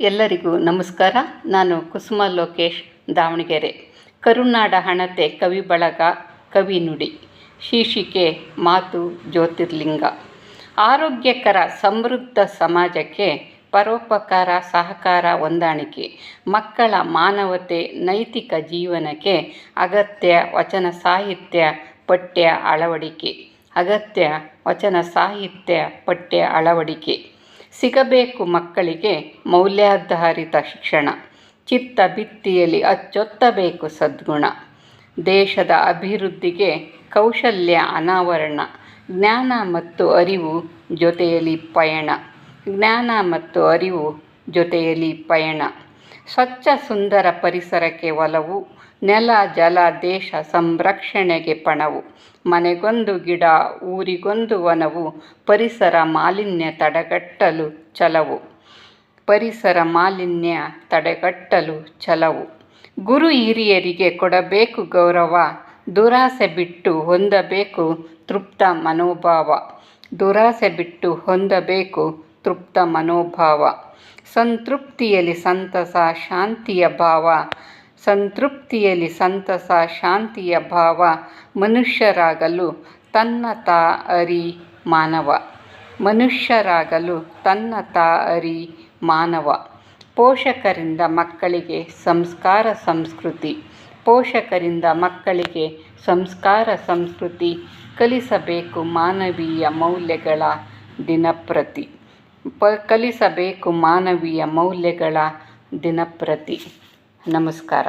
ಎಲ್ಲರಿಗೂ ನಮಸ್ಕಾರ. ನಾನು ಕುಸುಮ ಲೋಕೇಶ್ ದಾವಣಗೆರೆ. ಕರುನಾಡ ಹಣತೆ ಕವಿ ಬಳಗ, ಕವಿ ನುಡಿ, ಶೀರ್ಷಿಕೆ ಮಾತು ಜ್ಯೋತಿರ್ಲಿಂಗ. ಆರೋಗ್ಯಕರ ಸಮೃದ್ಧ ಸಮಾಜಕ್ಕೆ ಪರೋಪಕಾರ, ಸಹಕಾರ, ಹೊಂದಾಣಿಕೆ, ಮಕ್ಕಳ ಮಾನವತೆ, ನೈತಿಕ ಜೀವನಕ್ಕೆ ಅಗತ್ಯ ವಚನ ಸಾಹಿತ್ಯ ಪಠ್ಯ ಅಳವಡಿಕೆ. ಅಗತ್ಯ ವಚನ ಸಾಹಿತ್ಯ ಪಠ್ಯ ಅಳವಡಿಕೆ. ಸಿಗಬೇಕು ಮಕ್ಕಳಿಗೆ ಮೌಲ್ಯಾಧಾರಿತ ಶಿಕ್ಷಣ. ಚಿತ್ತ ಬಿತ್ತಿಯಲ್ಲಿ ಅಚ್ಚೊತ್ತಬೇಕು ಸದ್ಗುಣ. ದೇಶದ ಅಭಿವೃದ್ಧಿಗೆ ಕೌಶಲ್ಯ ಅನಾವರಣ. ಜ್ಞಾನ ಮತ್ತು ಅರಿವು ಜೊತೆಯಲ್ಲಿ ಪಯಣ. ಜ್ಞಾನ ಮತ್ತು ಅರಿವು ಜೊತೆಯಲ್ಲಿ ಪಯಣ. ಸ್ವಚ್ಛ ಸುಂದರ ಪರಿಸರಕ್ಕೆ ಒಲವು, ನೆಲ, ಜಲ, ದೇಶ ಸಂರಕ್ಷಣೆಗೆ ಪಣವು, ಮನೆಗೊಂದು ಗಿಡ, ಊರಿಗೊಂದು ವನವು, ಪರಿಸರ ಮಾಲಿನ್ಯ ತಡೆಗಟ್ಟಲು ಛಲವು, ಪರಿಸರ ಮಾಲಿನ್ಯ ತಡೆಗಟ್ಟಲು ಛಲವು. ಗುರು ಹಿರಿಯರಿಗೆ ಕೊಡಬೇಕು ಗೌರವ, ದುರಾಸೆ ಬಿಟ್ಟು ಹೊಂದಬೇಕು ತೃಪ್ತ ಮನೋಭಾವ, ದುರಾಸೆ ಬಿಟ್ಟು ಹೊಂದಬೇಕು ತೃಪ್ತ ಮನೋಭಾವ. ಸಂತೃಪ್ತಿಯಲ್ಲಿ ಸಂತಸ, ಶಾಂತಿಯ ಭಾವ. ಸಂತೃಪ್ತಿಯಲ್ಲಿ ಸಂತಸ, ಶಾಂತಿಯ ಭಾವ. ಮನುಷ್ಯರಾಗಲು ತನ್ನ ತಾ ಅರಿ ಮಾನವ ಮನುಷ್ಯರಾಗಲು ತನ್ನ ತಾ ಅರಿ ಮಾನವ ಪೋಷಕರಿಂದ ಮಕ್ಕಳಿಗೆ ಸಂಸ್ಕಾರ ಸಂಸ್ಕೃತಿ. ಪೋಷಕರಿಂದ ಮಕ್ಕಳಿಗೆ ಸಂಸ್ಕಾರ ಸಂಸ್ಕೃತಿ. ಕಲಿಸಬೇಕು ಮಾನವೀಯ ಮೌಲ್ಯಗಳ ದಿನಪ್ರತಿ. ಪ ಕಲಿಸಬೇಕು ಮಾನವೀಯ ಮೌಲ್ಯಗಳ ದಿನಪ್ರತಿ. ನಮಸ್ಕಾರ.